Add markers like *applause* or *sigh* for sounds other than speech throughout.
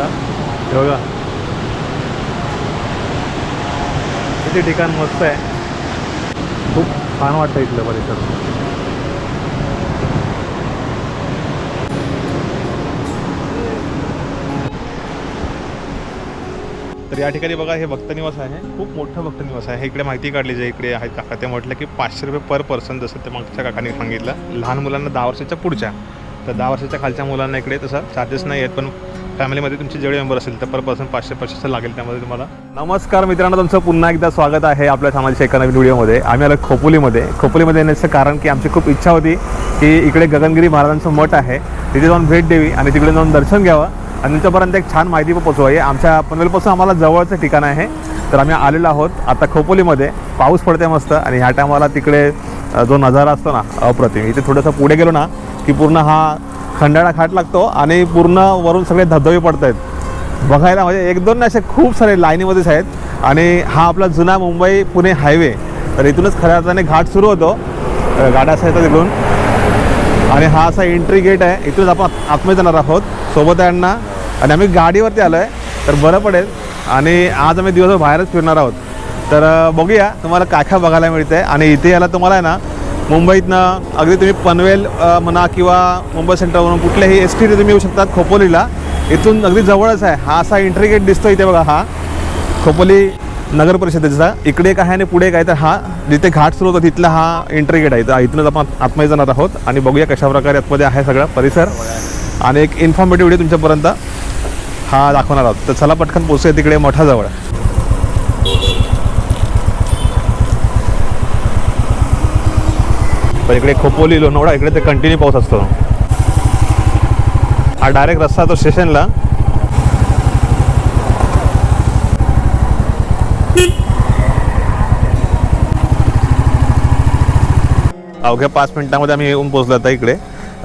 हे बघा किती ठिकाण मस्त आहे. खूप छान वाटतं इथलं परिसर. तर या ठिकाणी बघा हे भक्तनिवास आहे. खूप मोठं भक्तनिवास आहे. इकडे माहिती काढली जे इकडे आहेत काका. ते म्हटलं की पाचशे रुपये पर पर्सन जसं ते मागच्या काकाने सांगितलं. लहान मुलांना दहा वर्षाच्या पुढच्या. तर दहा वर्षाच्या खालच्या मुलांना इकडे तसं चार्जेस नाही आहेत पण फॅमिलीमध्ये तुमचे जेवढे मेंबर असेल तर पर पर्सन पाचशे पाचशे लागेल त्यामध्ये तुम्हाला. नमस्कार मित्रांनो तुमचं पुन्हा एकदा स्वागत आहे आपल्या सामाजिक एका नवीन व्हिडिओमध्ये. आम्ही आलो खोपोलीमध्ये. खोपोलीमध्ये येण्याचं कारण की आमची खूप इच्छा होती की इकडे गगनगिरी महाराजांचं मठ आहे. तिथे जाऊन भेट द्यावी आणि तिकडे जाऊन दर्शन घ्यावं. आणि तुमच्यापर्यंत एक छान माहिती पण पोचवावी आमच्या पनवेलपासून आम्हाला जवळचं ठिकाण आहे. तर आम्ही आलेलो आहोत आता खोपोलीमध्ये. पाऊस पडते मस्त आणि ह्या टायमाला तिकडे जो नजारा असतो ना अप्रतिम. इथे थोडंसं पुढे गेलो ना की पूर्ण हा खंडाळा घाट लागतो आणि पूर्ण वरून सगळे धबधबे पडत आहेत बघायला म्हणजे एक दोन असे खूप सारे लाईनीमध्येच आहेत. आणि हा आपला जुना मुंबई पुणे हायवे. तर इथूनच खऱ्या अर्थाने घाट सुरू होतो. अ, गाड्या असा येतात इकडून आणि हा असा एंट्री गेट आहे. इथूनच आपण आतमध्ये जाणार आहोत. सोबत आहे अण्णा. आणि आम्ही गाडीवरती आलो आहे तर बरं पडेल. आणि आज आम्ही दिवसभर बाहेरच फिरणार आहोत. तर बघूया तुम्हाला काय काय बघायला मिळतं आहे आणि इथे याला तुम्हाला आहे ना मुंबईतनं अगदी तुम्ही पनवेल म्हणा किंवा मुंबई सेंटरवरून कुठल्याही एस टी तुम्ही येऊ शकतात खोपोलीला. इथून अगदी जवळच आहे. हा असा एंट्री गेट दिसतो इथे बघा हा. खोपोली नगर परिषदेचा. इकडे एक आहे आणि पुढे एक आहे. तर हा जिथे घाट सुरू होता तिथला हा एंट्री गेट आहे. तर इथूनच आपण आतमध्ये जाणार आहोत. आणि बघूया कशा प्रकारे आतमध्ये आहे सगळा परिसर. आणि एक इन्फॉर्मेटिव्ह व्हिडिओ तुमच्यापर्यंत हा दाखवणार आहोत. तर चला पटकन पोचूया तिकडे मोठाजवळ पण इकडे खोपोली लोणावळा इकडे ते कंटिन्यू पाऊस असतो. हा डायरेक्ट रस्ता तो स्टेशनला अवघ्या पाच मिनिटामध्ये आम्ही येऊन पोचलो आता इकडे.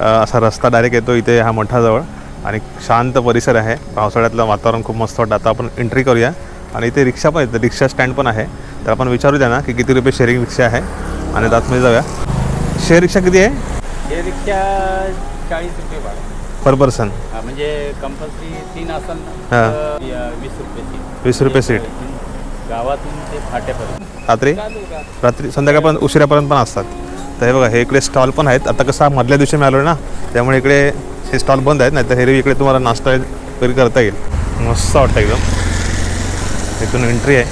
असा रस्ता डायरेक्ट येतो इथे ह्या मठाजवळ. आणि शांत परिसर आहे. पावसाळ्यातलं वातावरण खूप मस्त वाटतं. आता आपण एंट्री करूया. आणि इथे रिक्षा पण येतं रिक्षा स्टँड पण आहे. तर आपण विचारू द्या ना की किती रुपये शेअरिंग रिक्षा आहे. आणि आतमध्ये जाऊया. शेअर रिक्षा किती आहे? हे रिक्षा चाळीस रुपये भाडं. पर पर्सन हा, म्हणजे कंपल्सरी तीन असेल हा. ना तर या वीस रुपये सीट वीस रुपये सीट गावातून ते फाट्यापर्यंत. रात्री? चालू का रात्री संध्याकाळपर्यंत उशिरापर्यंत पण असतात. तर हे बघा हे इकडे स्टॉल पण आहेत. आता कसं मधल्या दिवशी मिळालो ना त्यामुळे इकडे हे स्टॉल बंद आहेत. नाही तर हे इकडे तुम्हाला नाश्ता वगैरे करता येईल. मस्त वाटतं एकदम. इथून एंट्री आहे.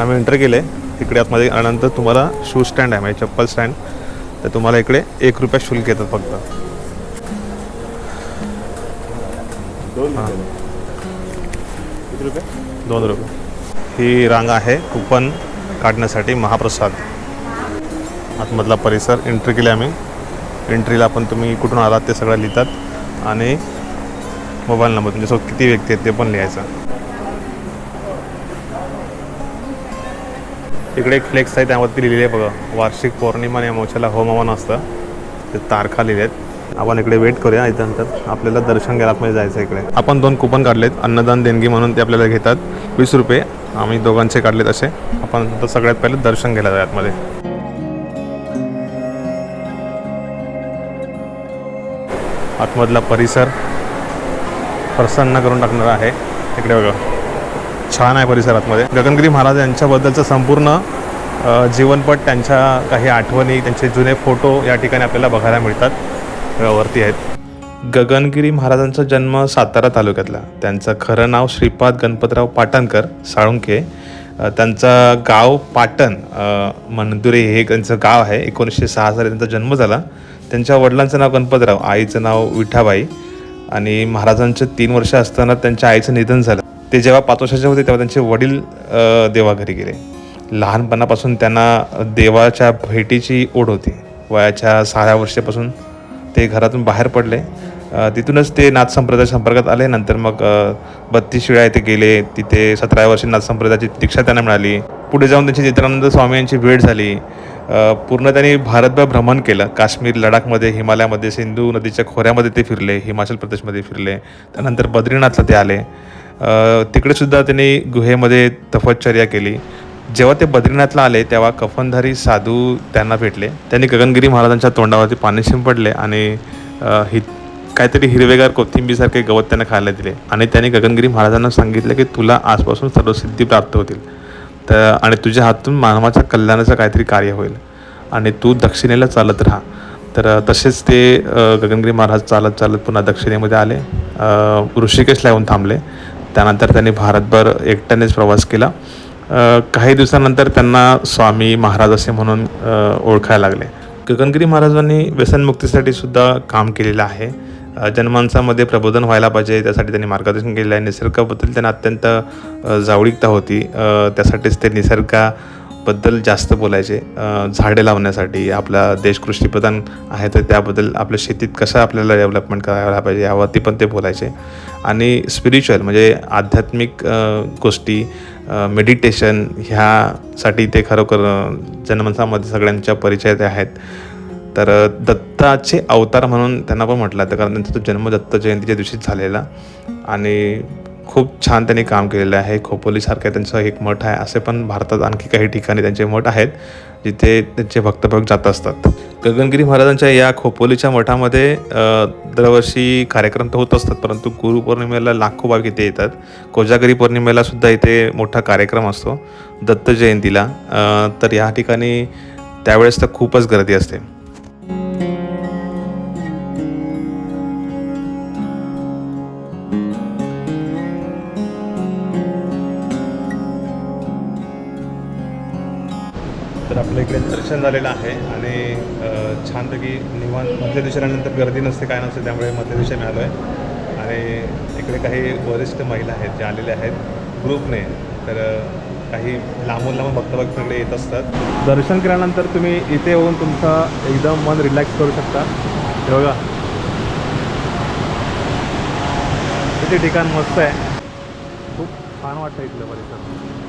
आम्ही एंट्री केले तिकडे आतमध्ये आल्यानंतर तुम्हाला शूज स्टँड आहे म्हणजे चप्पल स्टँड तर तुम्हाला इकडे एक रुपया शुल्क येतात फक्त. हां. दोन रुपये. ही रांग आहे कुपन काढण्यासाठी महाप्रसाद. आतमधला परिसर एंट्री केली आम्ही. एंट्रीला पण तुम्ही कुठून आलात ते सगळं लिहितात. आणि मोबाईल नंबर तुमच्यासोबत किती व्यक्ती आहेत ते पण लिहायचं. इकडे एक फ्लेक्स आहे त्यावरती लिहिलेली आहे बघा. वार्षिक पौर्णिमा आणि अमावस्याला होमवन असतं. ते तारखा लिहिल्या आहेत आपण इकडे वेट करूया इथं आपल्याला दर्शन घ्यायला मध्ये जायचं इकडे. आपण दोन कुपन काढलेत अन्नदान देणगी म्हणून ते आपल्याला घेतात. वीस रुपये आम्ही दोघांचे काढलेत असे. आपण सगळ्यात पहिले दर्शन घ्यायला जाऊया आतमध्ये आतमधला परिसर प्रसन्न करून टाकणार आहे. इकडे बघा. छान आहे परिसरातमध्ये. गगनगिरी महाराज यांच्याबद्दलचं संपूर्ण जीवनपट त्यांच्या काही आठवणी त्यांचे जुने फोटो या ठिकाणी आपल्याला बघायला मिळतात. वरती आहेत. गगनगिरी महाराजांचा जन्म सातारा तालुक्यातला. त्यांचं खरं नाव श्रीपाद गणपतराव पाटणकर साळुंके त्यांचं गाव पाटण मंदुरे हे त्यांचं गाव आहे. एकोणीसशे सहा साली त्यांचा जन्म झाला. त्यांच्या वडिलांचं नाव गणपतराव आईचं नाव विठाबाई आणि महाराजांचे तीन वर्ष असताना त्यांच्या आईचं निधन झालं. ते जेव्हा पाच वर्षाचे होते तेव्हा त्यांचे वडील देवाघरी गेले. लहानपणापासून त्यांना देवाच्या भेटीची ओढ होती. वयाच्या सहाव्या वर्षापासून ते घरातून बाहेर पडले. तिथूनच ते नाथ संप्रदाय संपर्कात आले. नंतर मग बत्तीस शिळा येथे गेले. तिथे सतराव्या वर्षी नाथ संप्रदायाची दीक्षा त्यांना मिळाली. पुढे जाऊन त्यांची चित्रानंद स्वामी यांची भेट झाली. पूर्ण त्यांनी भारतभर भ्रमण केलं. काश्मीर लडाखमध्ये हिमालयामध्ये सिंधू नदीच्या खोऱ्यामध्ये ते फिरले. हिमाचल प्रदेशमध्ये फिरले. त्यानंतर बद्रीनाथला ते आले. तिकडेसुद्धा तिकडे सुद्धा त्यांनी गुहेमध्ये तपश्चर्या केली. जेव्हा ते बद्रीनाथला आले तेव्हा कफनधारी साधू त्यांना भेटले. त्यांनी गगनगिरी महाराजांच्या तोंडावरती पाणी शिंपडले आणि हि काहीतरी हिरवेगार कोथिंबीसारखे गवत त्यांना खायला दिले. आणि त्यांनी गगनगिरी महाराजांना सांगितलं की तुला आजपासून सर्व सिद्धी प्राप्त होतील. तर आणि तुझ्या हातून मानवाच्या कल्याणाचं काहीतरी कार्य होईल. आणि तू दक्षिणेला चालत राहा. तर तसेच ते गगनगिरी महाराज चालत चालत पुन्हा दक्षिणेमध्ये आले. ऋषिकेशला येऊन थांबले. त्यानंतर त्यांनी भारतभर एकट्यानेच प्रवास केला. काही दिवसानंतर त्यांना स्वामी महाराज असे म्हणून ओळखायला लागले. गगनगिरी महाराजांनी व्यसनमुक्तीसाठी सुद्धा काम केलेलं आहे. जनमानसामध्ये प्रबोधन व्हायला पाहिजे त्यासाठी त्यांनी मार्गदर्शन केलेलं आहे. निसर्गाबद्दल त्यांना अत्यंत जावळिकता जावळीकता होती. त्यासाठीच ते बद्दल जास्त बोलायचे. झाडे लावण्यासाठी आपला देश कृषीप्रधान आहे तर त्याबद्दल आपल्या शेतीत कसं आपल्याला डेव्हलपमेंट करायला पाहिजे यावरती पण ते बोलायचे. आणि स्पिरिच्युअल म्हणजे आध्यात्मिक गोष्टी मेडिटेशन ह्यासाठी ते खरोखर जनमनसामध्ये सगळ्यांच्या परिचयात आहेत. तर दत्ताचे अवतार म्हणून त्यांना पण म्हटलं तर कारण त्यांचा तो जन्म दत्त जयंतीच्या दिवशीच झालेला. आणि खूप छान त्यांनी काम केलेलं आहे. खोपोलीसारखं त्यांचं एक मठ आहे. असे पण भारतात आणखी काही ठिकाणी त्यांचे मठ आहेत जिथे त्यांचे भक्तभक्त जात असतात. गगनगिरी महाराजांच्या या खोपोलीच्या मठामध्ये दरवर्षी कार्यक्रम तर होत असतात परंतु गुरुपौर्णिमेला लाखो भाग इथे येतात. कोजागिरी पौर्णिमेला सुद्धा इथे मोठा कार्यक्रम असतो दत्त जयंतीला. तर या ठिकाणी त्यावेळेस तर खूपच गर्दी असते. तर आपल्या इकडे दर्शन झालेलं आहे आणि छानपैकी निवांत मधल्या दिवशी आल्यानंतर गर्दी नसते काय नसते त्यामुळे मधल्या दिवशी मिळालो आहे आणि इकडे काही वरिष्ठ महिला आहेत ज्या आलेल्या आहेत ग्रुपने. तर काही लांबून लांबून भक्तभक्त इकडे येत असतात. दर्शन केल्यानंतर तुम्ही इथे येऊन तुमचं एकदम मन रिलॅक्स करू शकता. हे बघा. इथे ठिकाण मस्त आहे. खूप छान वाटतं इथलं परिसर.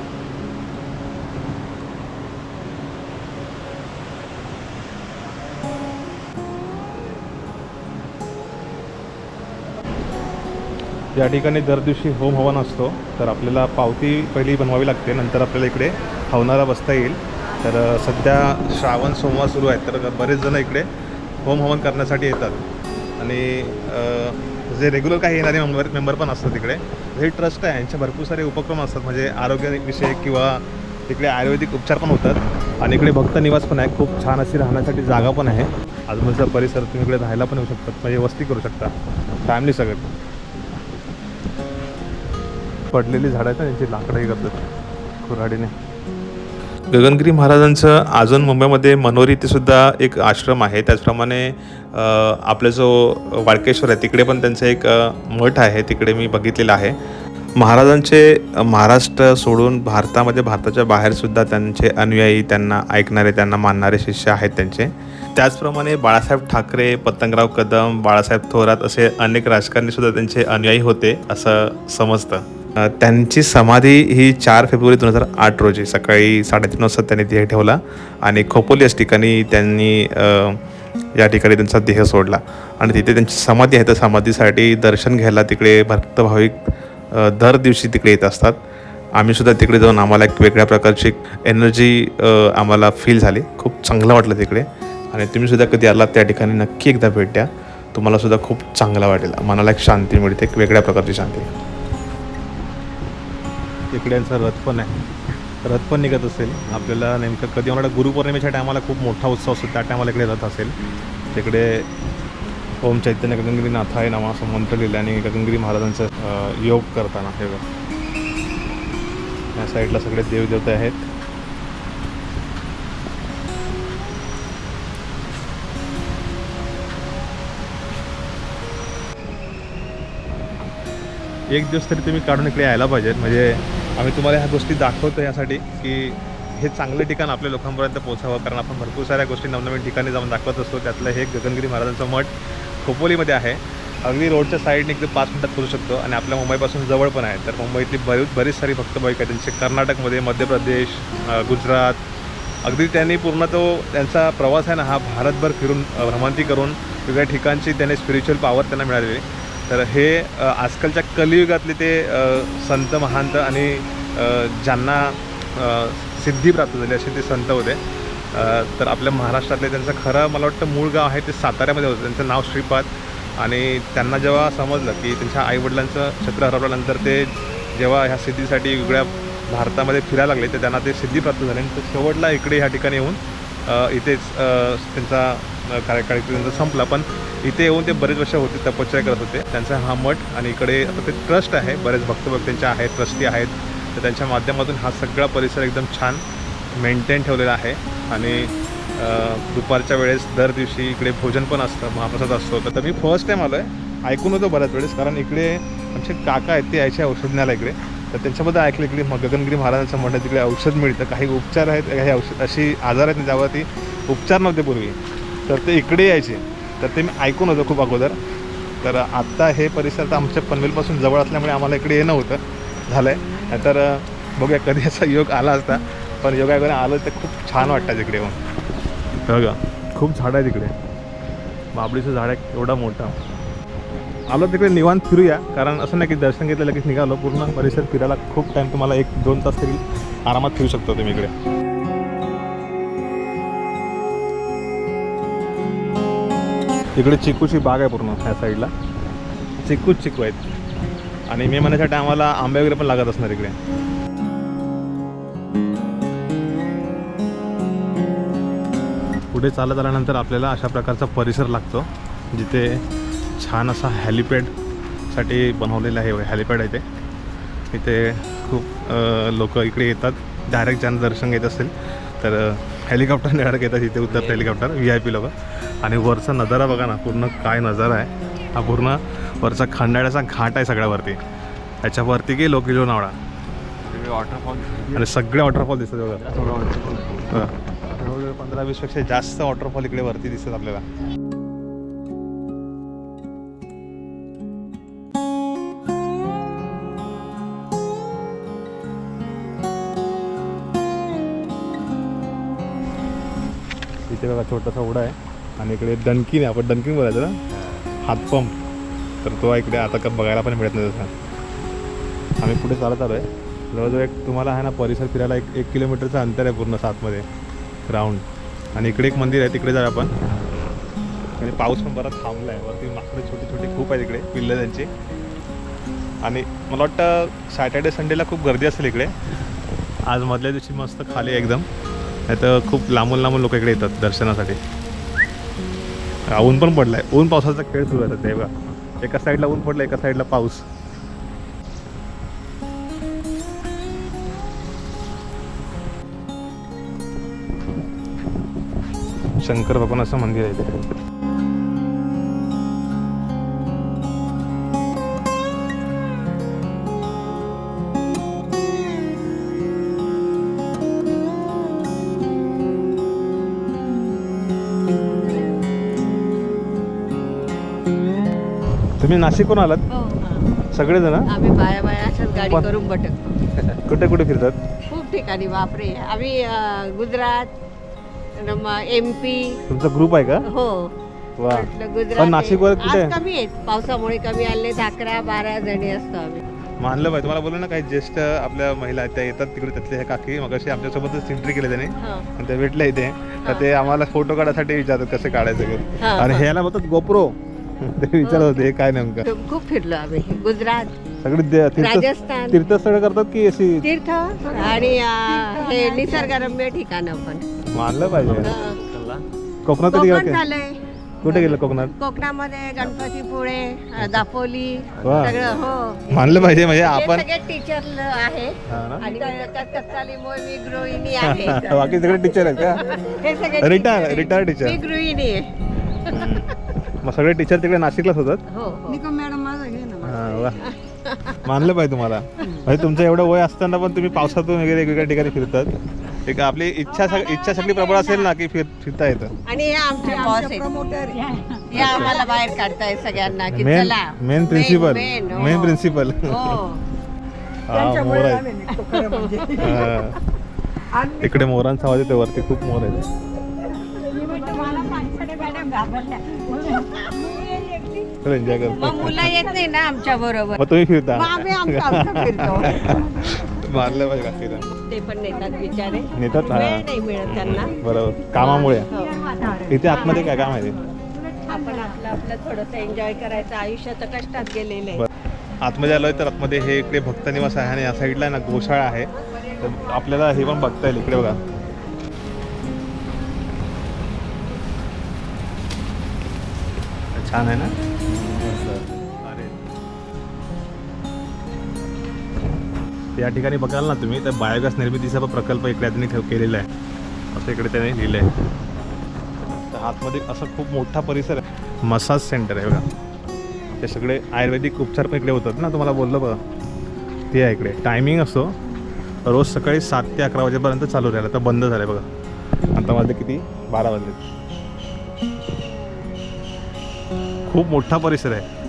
या ठिकाणी दर दिवशी होम हवन असतो तर आपल्याला पावती पहिली बनवावी लागते नंतर आपल्याला इकडे हवनाला बसता येईल. तर सध्या श्रावण सोमवार सुरू आहेत तर बरेच जण इकडे होम हवन करण्यासाठी येतात. आणि जे रेग्युलर काही येणारे मेंबर मेंबर पण असतात तिकडे. हे ट्रस्ट आहे यांचे भरपूर सारे उपक्रम असतात. म्हणजे आरोग्यविषयक किंवा तिकडे आयुर्वेदिक उपचार पण होतात. आणि इकडे भक्त निवास पण आहे. खूप छान अशी राहण्यासाठी जागा पण आहे. आजूबाजूचा परिसर तुम्ही इकडे राहायला पण येऊ शकतात. म्हणजे वस्ती करू शकता. फॅमिली सगळं. पडलेली झाडं आहेत ना त्यांची लाकडंही करतात कुऱ्हाडीने. गगनगिरी महाराजांचं अजून मुंबईमध्ये मनोरी इथे सुद्धा एक आश्रम आहे. त्याचप्रमाणे आपला जो वाळकेश्वर आहे तिकडे पण त्यांचं एक मठ आहे. तिकडे मी बघितलेलं आहे. महाराजांचे महाराष्ट्र सोडून भारतामध्ये भारताच्या बाहेरसुद्धा त्यांचे अनुयायी त्यांना ऐकणारे त्यांना मानणारे शिष्य आहेत त्यांचे. त्याचप्रमाणे बाळासाहेब ठाकरे पतंगराव कदम बाळासाहेब थोरात असे अनेक राजकारणी सुद्धा त्यांचे अनुयायी होते असं समजतं. त्यांची समाधी ही चार फेब्रुवारी दोन हजार आठ रोजी सकाळी साडेतीन वाजता त्यांनी देह ठेवला आणि खोपोली याच ठिकाणी त्यांनी या ठिकाणी त्यांचा देह सोडला. आणि तिथे त्यांची समाधी आहे. त्या समाधीसाठी दर्शन घ्यायला तिकडे भक्त भाविक दर दिवशी तिकडे येत असतात. आम्हीसुद्धा तिकडे जाऊन आम्हाला एक वेगळ्या प्रकारची एनर्जी आम्हाला फील झाली. खूप चांगलं वाटलं तिकडे. आणि तुम्हीसुद्धा कधी आलात त्या ठिकाणी नक्की एकदा भेट द्या. तुम्हालासुद्धा खूप चांगलं वाटेल. मनाला एक शांती मिळते. एक वेगळ्या प्रकारची शांती. इकडे यांचा रथ पण आहे. रथ पण निघत असेल. आपल्याला नेमकं कधी मला गुरुपौर्णिमेच्या टायमाला खूप मोठा उत्सव असतो त्या टायमाला इकडे रथ असेल. तिकडे ओम चैतन्य गगनगिरी नाथाय नावा असं मंत्र लिहिलं आणि गगनगिरी महाराजांचं योग करताना हे या साईडला सगळे देवदेवते आहेत. एक दिवस तरी तुम्ही काढून इकडे यायला पाहिजेत म्हणजे आम्ही तुम्हाला ह्या गोष्टी दाखवतो यासाठी की हे चांगलं ठिकाण आपल्या लोकांपर्यंत पोहोचावं कारण आपण भरपूर साऱ्या गोष्टी नवनवीन ठिकाणी जाऊन दाखवत असतो. त्यातलं हे गगनगिरी महाराजांचं मठ खोपोलीमध्ये आहे. अगदी रोडच्या साईडने एकदम पाच मिनटात करू शकतो आणि आपल्या मुंबईपासून जवळ पण आहे. तर मुंबईतली बरीच बरीच सारी भक्तभाविक आहेत. त्यांचे कर्नाटकमध्ये मध्य प्रदेश गुजरात. अगदी त्यांनी पूर्ण तो त्यांचा प्रवास आहे ना हा भारतभर फिरून भ्रमांती भ्रमंती करून वेगळ्या ठिकाणची त्यांनी स्पिरिच्युअल पॉवर त्यांना मिळालेली तर हे आजकालच्या कलियुगातले ते संत महांत आणि ज्यांना सिद्धी प्राप्त झाली असे ते संत होते. तर आपल्या महाराष्ट्रातले त्यांचं खरं मला वाटतं मूळ गाव आहे ते साताऱ्यामध्ये होतं. त्यांचं नाव श्रीपाद. आणि त्यांना जेव्हा समजलं की त्यांच्या आईवडिलांचं छत्र हरवल्यानंतर ते जेव्हा ह्या सिद्धीसाठी वेगळ्या भारतामध्ये फिरायला लागले तर त्यांना ते सिद्धी प्राप्त झाले. आणि शेवटला इकडे ह्या ठिकाणी येऊन इथेच त्यांचा कार्यकाळ संपला पण इथे येऊन ते बरेच वर्ष होते तपश्चर्या करत होते. त्यांचा हा मठ आणि इकडे आता ते ट्रस्ट आहे बरेच भक्तभक्त्यांच्या आहेत ट्रस्टी आहेत. तर त्यांच्या माध्यमातून हा सगळा परिसर एकदम छान मेंटेन ठेवलेला आहे. आणि दुपारच्या वेळेस दर दिवशी इकडे भोजन पण असतं महाप्रसाद असतो. तर मी फर्स्ट टाईम आलो आहे ऐकून होतो बऱ्याच वेळेस कारण इकडे आमचे काका आहेत ते यायचे औषध न्यायला इकडे. तर त्यांच्याबद्दल ऐकलं इकडे मग गगनगिरी महाराजांचं म्हणणं तिकडे औषध मिळतं. काही उपचार आहेत काही औषध अशी आजार आहेत ज्यावरती उपचार नव्हते पूर्वी. तर ते इकडे यायचे. तर ते मी ऐकून होतं खूप अगोदर. तर आत्ता हे परिसर तर आमच्या पनवेलपासून जवळ असल्यामुळे आम्हाला इकडे येणं होतं. झालं आहे तर बघूया कधी असा योग आला असता. पण योगायोगाने आलं तर खूप छान वाटतं तिकडे येऊन. बघा खूप झाडं आहे तिकडे. बाबडीचं झाड आहे एवढा मोठा. आलो तिकडे निवांत फिरूया. कारण असं नाही की दर्शन घेतलं लगेच निघालो. पूर्ण परिसर फिरायला खूप टाईम तुम्हाला एक दोन तास तरी आरामात फिरू शकतो तुम्ही इकडे. इकडे चिकूची बाग आहे पूर्ण ह्या साईडला. चिकूच चिकू आहेत. आणि मे महिन्याच्या टायमाला आंबे वगैरे पण लागत असणार इकडे. पुढे चालत आल्यानंतर आपल्याला अशा प्रकारचा परिसर लागतो जिथे छान असा हॅलिपॅडसाठी बनवलेला आहे. हॅलिपॅड आहे ते. इथे खूप लोक इकडे येतात. डायरेक्ट ज्यांना दर्शन घेत असेल तर हेलिकॉप्टरने डायरेक्ट येतात इथे उतरतं हेलिकॉप्टर व्ही आय पी लोक. आणि वरचा नजारा बघा ना पूर्ण काय नजारा आहे. हा पूर्ण वरचा खंडाळ्याचा घाट आहे सगळ्यावरती. त्याच्यावरती गेलो किलो नावडा वॉटरफॉल आणि सगळे वॉटरफॉल दिसतात बघा. पंधरा वीसपेक्षा जास्त वॉटरफॉल इकडे वरती दिसतात आपल्याला. इथे बघा छोटासा ओढा आहे. आणि इकडे डनकीन आहे आपण डनकीन बोलायचं ना? हातपंप तर तो इकडे आता का बघायला पण मिळत नाही तसा. आम्ही पुढे चालत आलो आहे जवळजवळ एक तुम्हाला आहे ना परिसर फिरायला एक एक किलोमीटरचं अंतर आहे पूर्ण सातमध्ये. राऊंड. आणि इकडे एक मंदिर आहे तिकडे जाऊ आपण. आणि पाऊस पण बराच थांबला आहे वरती माकडे छोटे छोटे खूप आहे तिकडे पिल्लं त्यांची. आणि मला वाटतं सॅटर्डे संडेला खूप गर्दी असेल इकडे. आज मधल्या दिवशी मस्त खाली आहे एकदम. नाही तर खूप लांबून लांबून लोक इकडे येतात दर्शनासाठी. ऊन पण पडलाय. ऊन पावसाचा खेळ सुरू आहे तेव्हा बघा. एका साईडला ऊन पडलं एका साईडला पाऊस. शंकर भगवानाचं मंदिर आहे ते. तुम्ही नाशिकहून आलात? हो. सगळेजण? आम्ही बाया बाया अशाच गाडी पण- करून भटकतो. *laughs* कुठे कुठे फिरतात? खूप ठिकाणी बापरे. आम्ही अं, गुजरात एम पी तुमचा ग्रुप आहे का? हो. वा. म्हटलं गुजरात पण नाशिकवर आहे. कुठे? आज कमी आहेत. पावसामुळे कमी आले. अकरा बारा जणी असतो आम्ही. मानलं पाहिजे. तुम्हाला बोललो ना काही ज्येष्ठ आपल्या महिला आहेत त्या येतात तिकडे. त्यातले हे काकी मग अशी आमच्यासोबतच एंट्री केली त्याने. हो. आणि ते भेटले इथे. तर ते आम्हाला फोटो काढायसाठी विचारतात कसे काढायचे वगैरे. हा, आणि. ह्याला बोलतात गोप्रो. *laughs* ते विचारत होते हे काय नेमकं? खूप- फिरलो आम्ही गुजरात. सगळे दे- तीर्थ राजस्थान. तीर्थस्थळ करतात की अशी तीर्थ आणि अं, हे निसर्गरम्य ठिकाणं पण. मानलं पाहिजे. हं. कोकणात कधी कोकण गेला झालंय कुठे गेलं कोकणात? कोकणामध्ये गणपतीपुळे दापोली वा. सगळं हो. मानलं पाहिजे म्हणजे हे आपण सगळे टीचर आहे. हा ना? आणि त्यात कच्चाली मोय मी गृहिणी आहे. *laughs* बाकी सगळे टीचर आहेत का? हे सगळे रिटायर teacher आहे. रिटायर टीचर मी गृहिणी आहे. मग सगळे टीचर तिकडे नाशिकलाच होतात? हो हो. मॅडम माझं घे ना हा, वा. मानलं पाहिजे तुम्हाला. म्हणजे तुमचं एवढं वय असताना पण तुम्ही पावसातून वगैरे वेगवेगळ्या ठिकाणी फिरतात. एक आपली इच्छा सग- इच्छा सगळी प्रबळ असेल ना की फिर फिरता येतं. आणि हे आमचे बॉस आहेत. हे आम्हाला बाहेर काढताय सगळ्यांना की मेन चला. मेन प्रिन्सिपल main, हो. मेन प्रिन्सिपल हो. *laughs* मोर आहेत. हा. इकडे मोरांचा आवाज येतो वरती खूप मोर आहेत. एन्जॉय मग करतो. मुलं येत नाही ना आमच्या बरोबर. मग तुम्ही फिरता. मग आम्ही आमचं आमचं फिरतो. मारलं पाहिजे ते पण नेतात बिचारे. नेतात. वेळ नाही मिळत त्यांना. बरोबर. कामामुळे. हो. इथे आतमध्ये काय काम आहे ते? आपण आपलं आपलं थोडंसं एन्जॉय करायचं. आयुष्याचं कष्टात गेलेलं आहे. बरं. आतमध्ये आलोय तर आतमध्ये हे इकडे भक्त निवास आहे आणि या साईडला ना गोशाळा आहे. तर आपल्याला हे पण बघता येईल. इकडे बघा. छान आहे ना? या ठिकाणी बघाल ना तुम्ही तर बायोगॅस निर्मितीचा पण प्रकल्प इकडे त्यांनी ठेव केलेला आहे. असं इकडे त्याने लिहिलं आहे तर आतमध्ये असा खूप मोठा परिसर आहे. मसाज सेंटर आहे बघा. ते सगळे आयुर्वेदिक उपचार पण इकडे होतात ना तुम्हाला बोललं बघा. ते आहे इकडे. टायमिंग असतो. रोज सकाळी सात ते अकरा वाजेपर्यंत चालू राहिलं. तर बंद झालं आहे बघा. आता वाजले किती? बारा वाजले. खूप मोठा परिसर आहे.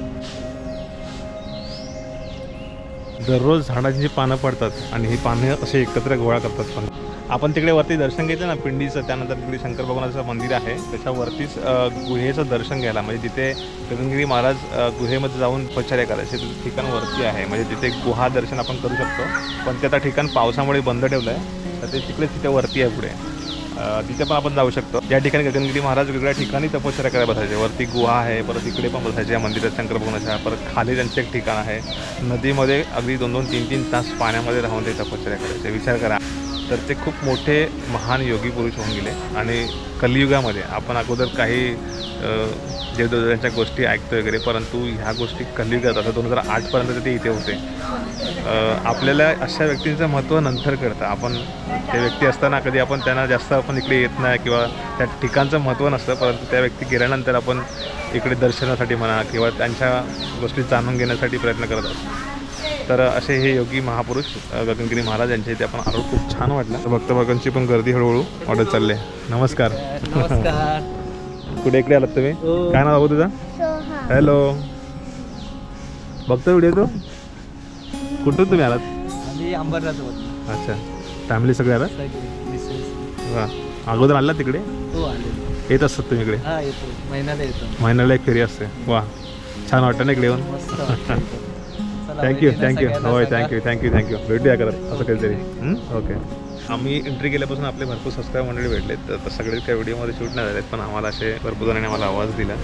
दररोज झाडांची पानं पडतात आणि ही पानं असे एकत्र गोळा करतात पण. आपण तिकडे वरती दर्शन घेतलं ना पिंडीचं त्यानंतर तिकडे शंकर भगवानाचं मंदिर आहे. त्याच्यावरतीच गुहेचं दर्शन घ्यायला म्हणजे तिथे गगनगिरी महाराज गुहेमध्ये जाऊन उपचार्य करायचे ठिकाण वरती आहे. म्हणजे तिथे गुहा दर्शन आपण करू शकतो. पण ते आता ठिकाण पावसामुळे बंद ठेवलं आहे तर ते तिकडे तिथे वरती आहे पुढे. तिथे पण आपण जाऊ शकतो. या ठिकाणी गगनगिरी महाराज वेगळ्या ठिकाणी तपश्चर्या करायला बसायचे. वरती गुहा आहे परत इकडे पण बसायचे या मंदिरात शंकर भगवानाच्या परत खाली त्यांचं एक ठिकाण आहे. नदीमध्ये अगदी दोन दोन तीन तीन तास पाण्यामध्ये राहून ते तपश्चर्या करायचे. विचार करा. तर ते खूप मोठे महान योगी पुरुष होऊन गेले. आणि कलियुगामध्ये आपण अगोदर काही अ, देवदेवतांच्या गोष्टी ऐकतो वगैरे परंतु ह्या गोष्टी कलियुगात आता दोन हजार आठपर्यंत ते इथे होते. आपल्याला अशा व्यक्तींचं महत्त्व नंतर कळतं. आपण ते व्यक्ती असताना कधी आपण त्यांना जास्त आपण इकडे येत नाही किंवा त्या ठिकाणचं महत्त्व नसतं परंतु त्या व्यक्ती गेल्यानंतर आपण इकडे दर्शनासाठी म्हणा किंवा त्यांच्या गोष्टी जाणून घेण्यासाठी प्रयत्न करत असतो. तर असे हे योगी महापुरुष गगनगिरी महाराज यांच्या इथे आपण आलो खूप छान वाटलं. भक्त भक्तांची पण गर्दी हळूहळू वाढत चालली आहे. नमस्कार. नमस्कार. *laughs* कुठे इकडे आलात तुम्ही? हो. काय नाव बाबू तुझा? हॅलो बघतो व्हिडिओ तू? कुठून तुम्ही आलात? आम्ही अंबरनाथ अच्छा. फॅमिली सगळे आलात? वा. अगोदर आला तिकडे? हो आले. येत असतात तुम्ही इकडे? हा येतो. महिन्याला येतो. महिन्याला एक फेरी असते. वा. छान वाटतं ना इकडे येऊन? *laughs* थँक्यू वहिनींना थँक्यू होय. Thank you thank you thank you भेटूया करत असं काहीतरी? ओके आम्ही एंट्री केल्यापासून आपले भरपूर सबस्क्राईब मंडळी भेटले तर तर सगळे काही व्हिडिओमध्ये शूट नाही झालेत पण आम्हाला असे भरपूर जणांनी आम्हाला आवाज दिला.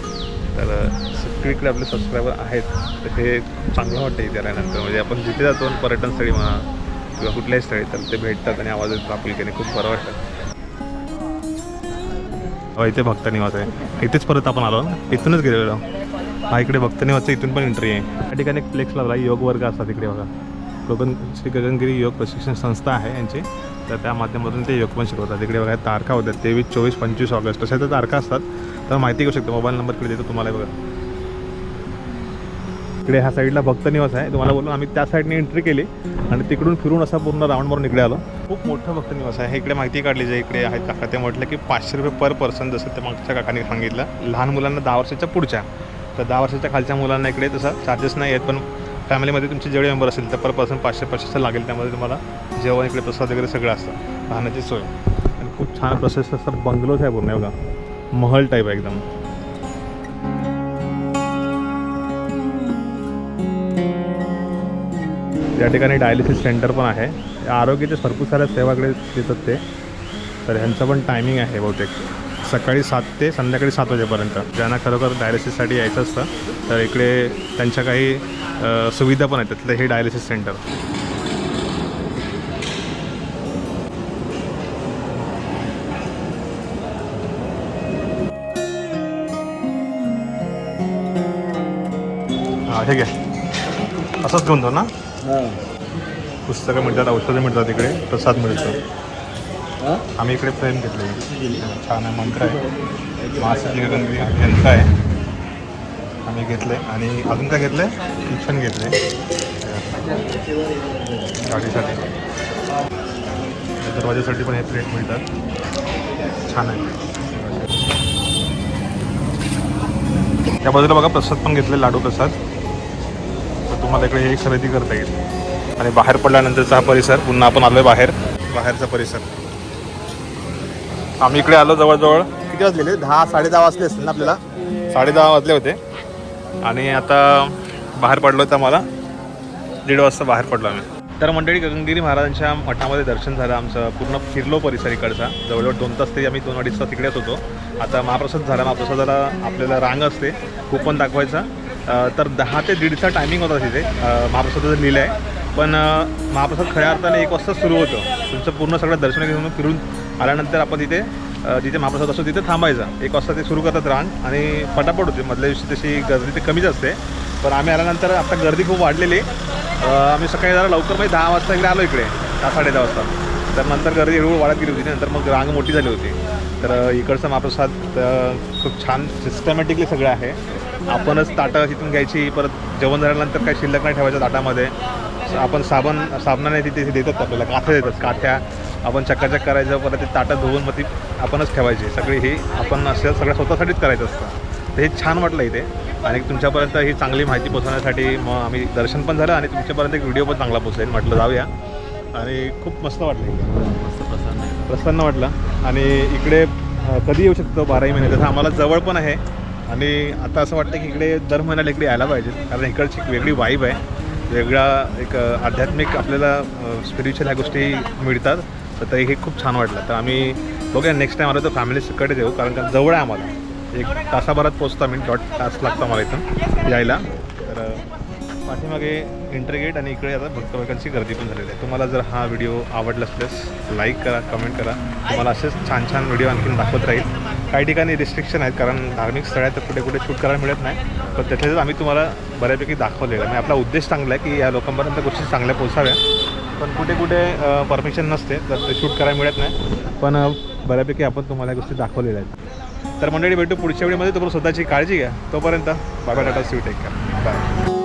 तर सगळीकडे आपले सबस्क्रायबर आहेत. तर हे चांगलं वाटतं इथे आल्यानंतर म्हणजे आपण जिथे जातो पर्यटन स्थळी म्हणा किंवा कुठल्याही स्थळी तर ते भेटतात आणि आवाज येतो आपुलकीने. खूप बरं वाटतं. हो, इथे भक्त निवास आहे. इथेच परत आपण आलो. ना इथूनच गेलेलो. हा इकडे भक्तनिवासचा इथून पण एंट्री आहे. या ठिकाणी एक फ्लेक्स लावला योग वर्ग असतात इकडे बघा. गगन श्री गगनगिरी योग प्रशिक्षण संस्था आहे यांची. तर त्या माध्यमातून ते योग पण शिकवतात. इकडे बघा तारखा होत्या तेवीस चोवीस पंचवीस ऑगस्ट. अशा त्या तारखा असतात. तर माहिती घेऊ शकतो मोबाईल नंबर इकडे देतो तुम्हाला बघा. इकडे ह्या साईडला भक्त निवास आहे. तुम्हाला बोलून आम्ही त्या साईडने एंट्री केली. आणि तिकडून फिरून असा पूर्ण राऊंड मारून इकडे आलो. खूप मोठं भक्त निवास आहे. इकडे माहिती काढली जे इकडे आहेत काका. ते म्हटलं की पाचशे रुपये पर पर्सन जसं ते मागच्या काकाने सांगितलं. लहान मुलांना दहा वर्षाच्या पुढच्या. तर दहा वर्षाच्या खालच्या मुलांना इकडे तसं चार्जेस नाही आहेत पण फॅमिलीमध्ये तुमचे जेवढे मेंबर असेल तर पर पर्सन पाचशे पाचशेचं लागेल त्यामध्ये तुम्हाला जेवण इकडे प्रसाद वगैरे सगळं असतं राहण्याची सोय. आणि खूप छान प्रोसेस असतात बंगलोज आहे पूर्ण बघा. महल टाईप आहे एकदम. त्या ठिकाणी डायलिसिस सेंटर पण आहे. आरोग्याचे भरपूर साऱ्या सेवाकडे देतात ते. तर ह्यांचं पण टायमिंग आहे बहुतेक. सकाळी सात ते संध्याकाळी सात वाजेपर्यंत. ज्यांना खरोखर डायलिसिससाठी यायचं असतं तर इकडे त्यांच्या काही सुविधा पण आहेत. त्यातलं हे डायलिसिस सेंटर हां ठीक आहे असंच घेऊन जाऊ ना. पुस्तकं मिळतात औषधं मिळतात इकडे. प्रसाद मिळतो? आम्ही इकडे फ्रेम घेतले छान आहे मंत्र आहे. हा यंत्र आहे. आम्ही घेतले आणि अजून काय घेतलं किचन घेतले गाडीसाठी. दरवाजासाठी पण हे प्लेट मिळतात. छान आहे. त्या बाजूला बघा प्रसाद पण घेतले लाडू प्रसाद. तर तुम्हाला इकडे हे खरेदी करता येईल. आणि बाहेर पडल्यानंतरचा हा परिसर पुन्हा आपण आलोय बाहेर. बाहेरचा परिसर. आम्ही इकडे आलो जवळजवळ. किती वाजलेले दहा साडे दहा वाजले असतील ना आपल्याला? साडे दहा वाजले होते. आणि आता बाहेर पडलो तर आम्हाला. दीड वाजता बाहेर पडलो आम्ही. तर मंडळी गगनगिरी महाराजांच्या मठामध्ये दर्शन झालं आमचं. पूर्ण फिरलो परिसर इकडचा. जवळजवळ दोन तास ते आम्ही दोन अडीच तास तिकडेच होतो. आता महाप्रसाद झाला. महाप्रसादाला आपल्याला रांग असते. कुपन दाखवायचा. तर दहा ते दीडचा टायमिंग होता तिथे. महाप्रसादाचं लिहिलं आहे पण महाप्रसाद खऱ्या अर्थाने एक वाजता सुरू होतं. तुमचं पूर्ण सगळं दर्शन घेऊन फिरून आल्यानंतर आपण तिथे जिथे महाप्रसाद असतो तिथे थांबायचं. एक वाजता ते सुरू करतात रांग आणि पटापट होते. मधल्या दिवशी तशी गर्दी ते कमीच असते. पण आम्ही आल्यानंतर आता गर्दी खूप वाढलेली. आम्ही सकाळी जरा लवकर म्हणजे दहा वाजता इकडे आलो इकडे. दहा साडे दहा वाजता. तर नंतर गर्दी हळूहळू वाढत गेली होती. नंतर मग रांग मोठी झाली होती. तर इकडचं महाप्रसाद खूप छान सिस्टमॅटिकली सगळं आहे. आपणच ताटं तिथून घ्यायची. परत जेवण झाल्यानंतर काही शिल्लक नाही ठेवायचं ताटामध्ये. आपण साबण साबणाने तिथे देतात आपल्याला. काथ्या देतात. काठ्या. आपण चक्काचक करायचं परत ते ताटं धुवून मग ती आपणच ठेवायची. सगळी ही आपण असं सगळं स्वतःसाठीच करायचं असतं. तर हे छान वाटलं इथे. आणि तुमच्यापर्यंत ही चांगली माहिती पोहोचवण्यासाठी मग आम्ही दर्शन पण झालं आणि तुमच्यापर्यंत एक व्हिडिओ पण चांगला पोचेल म्हटलं जाऊया. आणि खूप मस्त वाटलं इकडे मस्त प्रसन्न प्रसन्न वाटलं. आणि इकडे कधी येऊ शकतो? बाराही महिने. तसं आम्हाला जवळ पण आहे. आणि आता असं वाटतं की इकडे दर महिन्याला इकडे यायला पाहिजे. कारण इकडची एक वेगळी वाईब आहे. वेगळा एक आध्यात्मिक आपल्याला स्पिरिच्युअल ह्या गोष्टी मिळतात. तर ते हे खूप छान वाटलं. तर आम्ही बघूया नेक्स्ट टाईम आलो तर फॅमिली सकट कारण का जवळ आहे आम्हाला. एक तासाभरात पोचतो आम्ही डॉट तास लागतो आम्हाला इथून यायला. तर पाठीमागे इंटरगेट आणि इकडे आता भक्तभागांची गर्दी पण झालेली आहे. तुम्हाला जर हा व्हिडिओ आवडला असल्यास लाईक करा कमेंट करा. तुम्हाला असेच छान छान व्हिडिओ आणखीन दाखवत राहील. काही ठिकाणी रिस्ट्रिक्शन आहेत कारण धार्मिक स्थळ आहेत तर कुठे कुठे शूट करायला मिळत नाही. पण त्याच्यातच आम्ही तुम्हाला बऱ्यापैकी दाखवलेलं आहे. आणि आपला उद्देश चांगला आहे की या लोकांपर्यंत गोष्टी चांगल्या पोचाव्या पण कुठे कुठे परमिशन नसते तर ते शूट करायला मिळत नाही. पण बऱ्यापैकी आपण तुम्हाला या गोष्टी दाखवलेल्या आहेत. तर मंडळी भेटू पुढच्या वेळीमध्ये. तुम्हाला स्वतःची काळजी घ्या. तोपर्यंत बाबा टाटा स्वीट टेक बाय